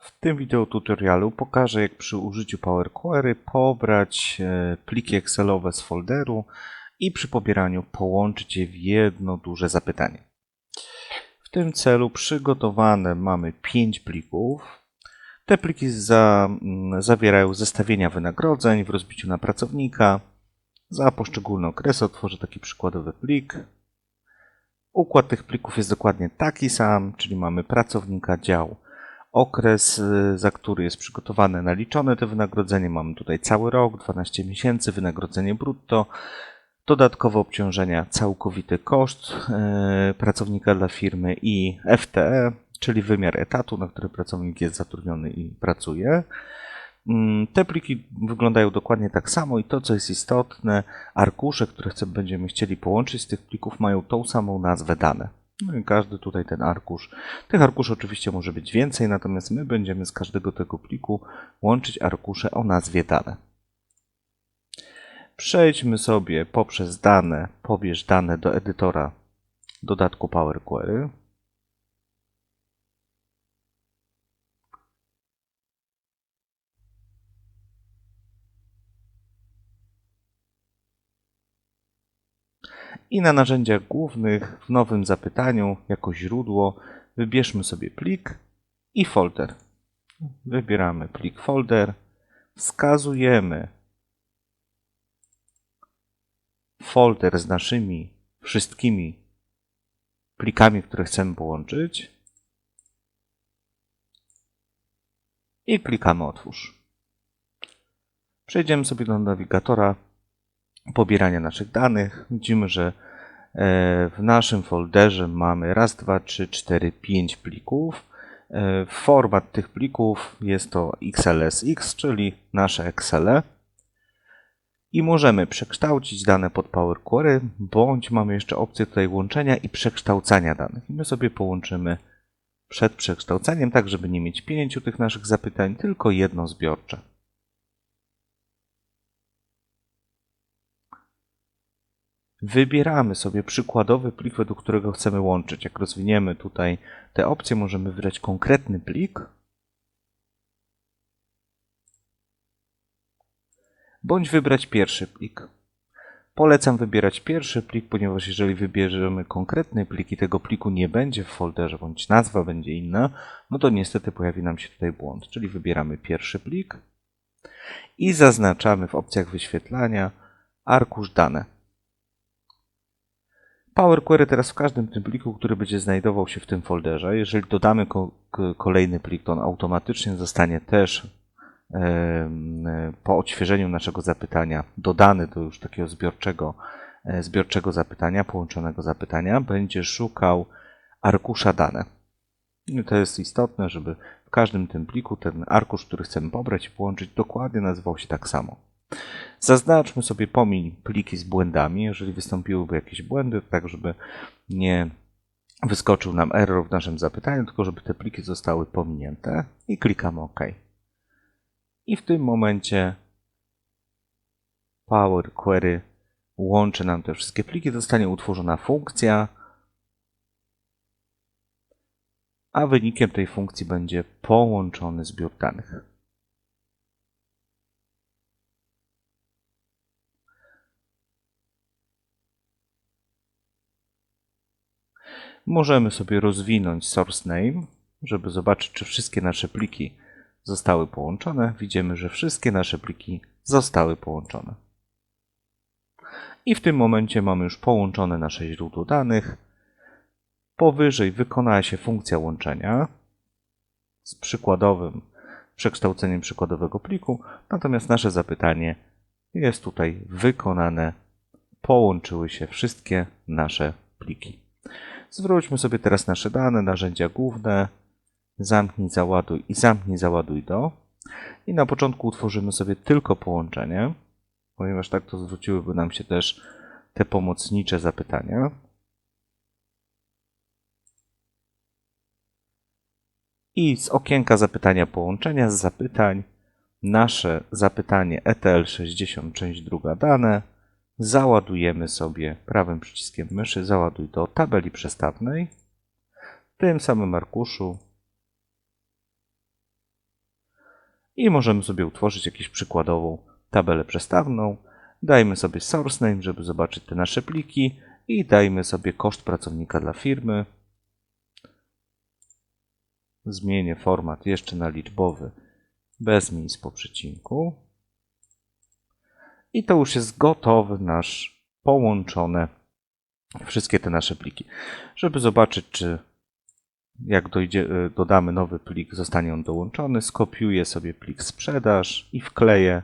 W tym wideo tutorialu pokażę jak przy użyciu Power Query pobrać e, pliki Excelowe z folderu i przy pobieraniu połączyć je w jedno duże zapytanie. W tym celu przygotowane mamy 5 plików. Te pliki za, mm, zawierają zestawienia wynagrodzeń w rozbiciu na pracownika. Za poszczególne okresy otworzę taki przykładowy plik. Układ tych plików jest dokładnie taki sam, czyli mamy pracownika, dział, okres, y, za który jest przygotowane, naliczone te wynagrodzenie. Mamy tutaj cały rok, 12 miesięcy, wynagrodzenie brutto, dodatkowe obciążenia, całkowity koszt y, pracownika dla firmy i FTE, czyli wymiar etatu, na który pracownik jest zatrudniony i pracuje. Mm, te pliki wyglądają dokładnie tak samo i to, co jest istotne, arkusze, które chcemy, będziemy chcieli połączyć z tych plików, mają tą samą nazwę dane. No każdy tutaj ten arkusz. Tych arkuszy oczywiście może być więcej, natomiast my będziemy z każdego tego pliku łączyć arkusze o nazwie dane. Przejdźmy sobie poprzez dane, pobierz dane do edytora dodatku Power Query. I na narzędziach głównych w nowym zapytaniu jako źródło wybierzmy sobie plik i folder. Wybieramy plik folder, wskazujemy folder z naszymi wszystkimi plikami, które chcemy połączyć i klikamy otwórz. Przejdziemy sobie do nawigatora pobierania naszych danych. Widzimy, że e, w naszym folderze mamy raz, dwa, trzy, cztery, pięć plików. E, format tych plików jest to XLSX, czyli nasze Excel. I możemy przekształcić dane pod Power Query, bądź mamy jeszcze opcję tutaj łączenia i przekształcania danych. I my sobie połączymy przed przekształceniem, tak żeby nie mieć pięciu tych naszych zapytań, tylko jedno zbiorcze. Wybieramy sobie przykładowy plik, według którego chcemy łączyć. Jak rozwiniemy tutaj te opcje, możemy wybrać konkretny plik, bądź wybrać pierwszy plik. Polecam wybierać pierwszy plik, ponieważ jeżeli wybierzemy konkretny plik i tego pliku nie będzie w folderze, bądź nazwa będzie inna, no to niestety pojawi nam się tutaj błąd. Czyli wybieramy pierwszy plik i zaznaczamy w opcjach wyświetlania arkusz dane. Power Query teraz w każdym tym pliku, który będzie znajdował się w tym folderze, jeżeli dodamy ko kolejny plik, to on automatycznie zostanie też po odświeżeniu naszego zapytania dodany do już takiego zbiorczego, e, zbiorczego zapytania, połączonego zapytania, będzie szukał arkusza dane. I to jest istotne, żeby w każdym tym pliku ten arkusz, który chcemy pobrać i połączyć, dokładnie nazywał się tak samo. Zaznaczmy sobie pomiń pliki z błędami, jeżeli wystąpiłyby jakieś błędy, tak żeby nie wyskoczył nam error w naszym zapytaniu, tylko żeby te pliki zostały pominięte i klikamy OK. I w tym momencie Power Query łączy nam te wszystkie pliki, zostanie utworzona funkcja, a wynikiem tej funkcji będzie połączony zbiór danych. Możemy sobie rozwinąć source name, żeby zobaczyć, czy wszystkie nasze pliki zostały połączone. Widzimy, że wszystkie nasze pliki zostały połączone. I w tym momencie mamy już połączone nasze źródło danych. Powyżej wykonała się funkcja łączenia z przykładowym przekształceniem przykładowego pliku, natomiast nasze zapytanie jest tutaj wykonane. Połączyły się wszystkie nasze pliki. Zwróćmy sobie teraz nasze dane, narzędzia główne, zamknij, załaduj i zamknij, załaduj do. I na początku utworzymy sobie tylko połączenie, ponieważ tak to zwróciłyby nam się też te pomocnicze zapytania. I z okienka zapytania połączenia, z zapytań, nasze zapytanie ETL60, część druga dane, załadujemy sobie prawym przyciskiem myszy, załaduj do tabeli przestawnej. W tym samym arkuszu i możemy sobie utworzyć jakąś przykładową tabelę przestawną. Dajmy sobie source name, żeby zobaczyć te nasze pliki i dajmy sobie koszt pracownika dla firmy. Zmienię format jeszcze na liczbowy, bez miejsc po przecinku. I to już jest gotowy nasz połączone wszystkie te nasze pliki. Żeby zobaczyć, czy jak dojdzie, y, dodamy nowy plik, zostanie on dołączony, skopiuję sobie plik sprzedaż i wkleję,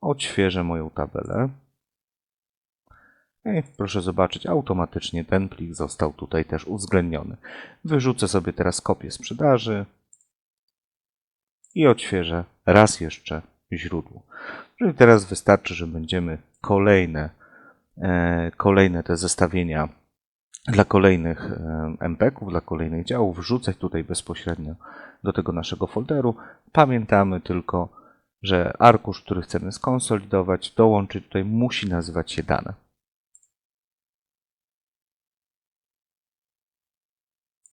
odświeżę moją tabelę. I proszę zobaczyć, automatycznie ten plik został tutaj też uwzględniony. Wyrzucę sobie teraz kopię sprzedaży i odświeżę raz jeszcze źródło. Czyli teraz wystarczy, że będziemy kolejne, e, kolejne te zestawienia dla kolejnych e, MPK-ów, dla kolejnych działów wrzucać tutaj bezpośrednio do tego naszego folderu. Pamiętamy tylko, że arkusz, który chcemy skonsolidować, dołączyć tutaj musi nazywać się dane.